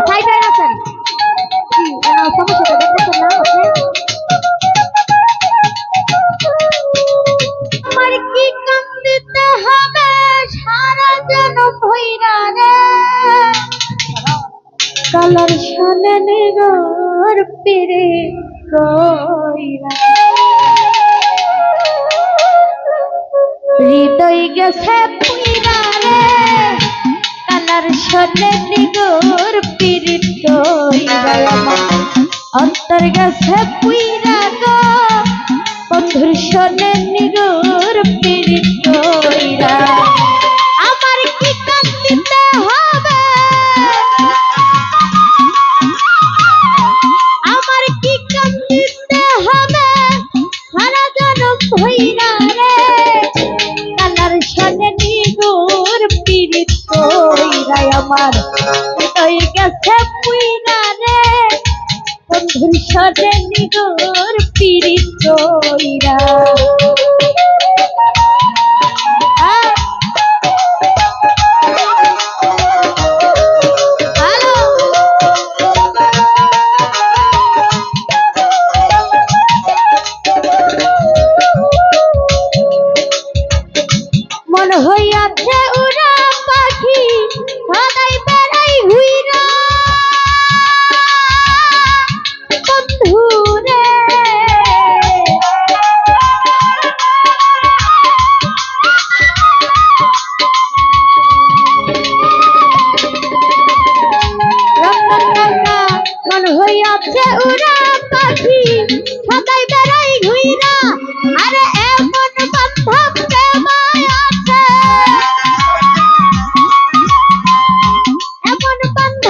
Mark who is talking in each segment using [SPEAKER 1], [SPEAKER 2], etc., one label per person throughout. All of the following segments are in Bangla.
[SPEAKER 1] সাইডে আছেন কি আহ, সমস্যাটা দেখতেছেন না আপনি আমার কি কান্দিতে হবে? সারা জনম ভইরা রে। কালার শানে নিগর পিরে কইরা হৃদয় গেছে কালার শানে নিগর কইরা অন্তর গেছে পুইরা বন্ধুর শানে নিগর কইরা আমার কি হবে? আমার কি হবে? সারা জনম ভইরা আমার হৃদয় গেছে পুইরা রে বন্ধুর নিগুর কইরা। মন হইয়াছে উড়া পাখি। 我要带一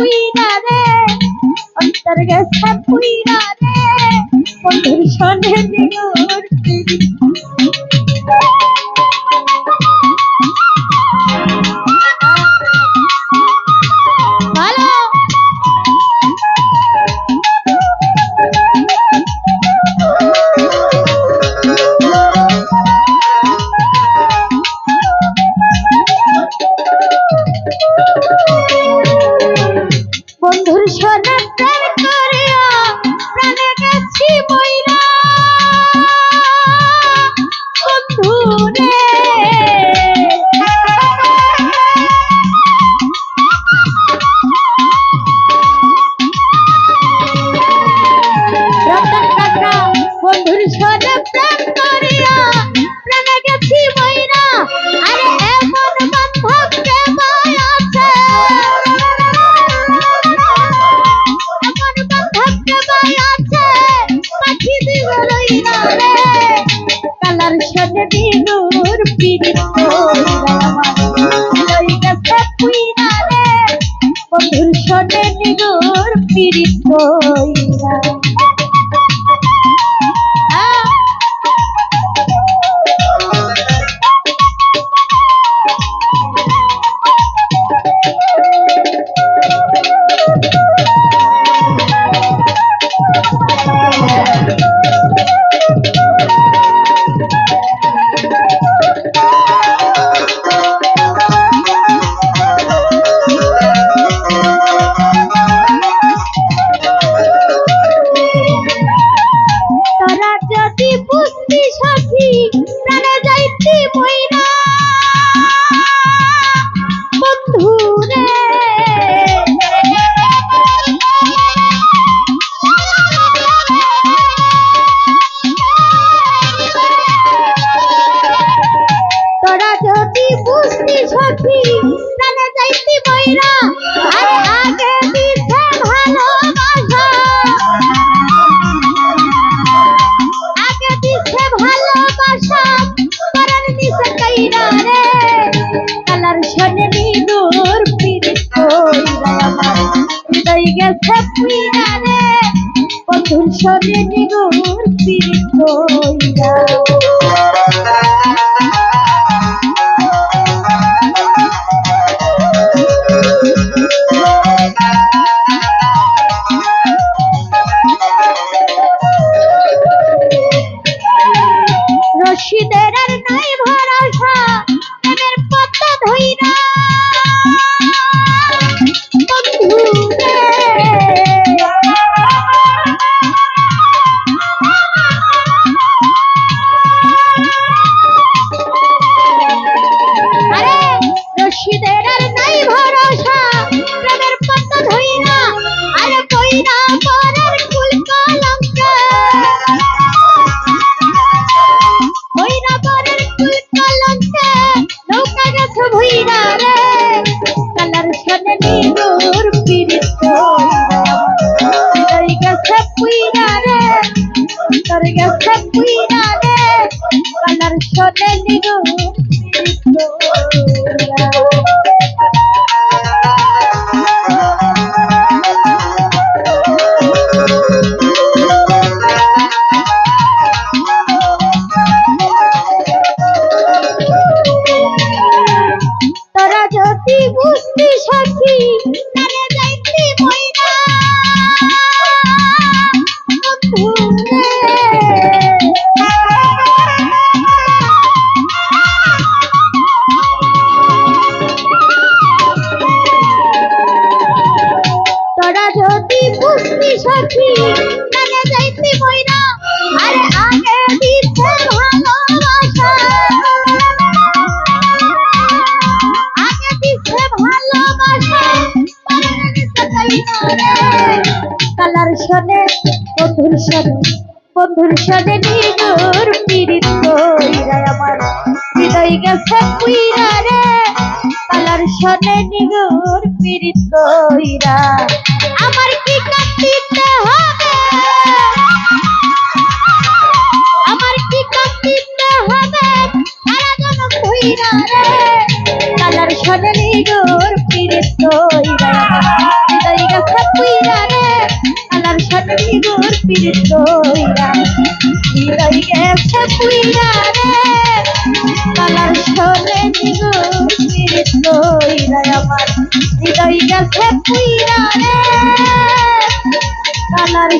[SPEAKER 1] গেছে পুইরা রে অন্তর গেছে পুইরা be বন্ধুর শনে নিদুর কালার শনে, বন্ধুর শনে বন্ধুর শনে নিগুর পীড়িত কইরা আমার। হৃদয় গেছে পুইরা রে কালার শনে নিগুর পীড়িত কইরা আমার কি কাটিতে জনম ভুইরা রে, কালার শনে নিগুর পীড়িত কইরা হৃদয় গেছে পুইরা রে, কালার শনে নিগুর পীড়িত কইরা হৃদয় গেছে পুইরা রে, কালার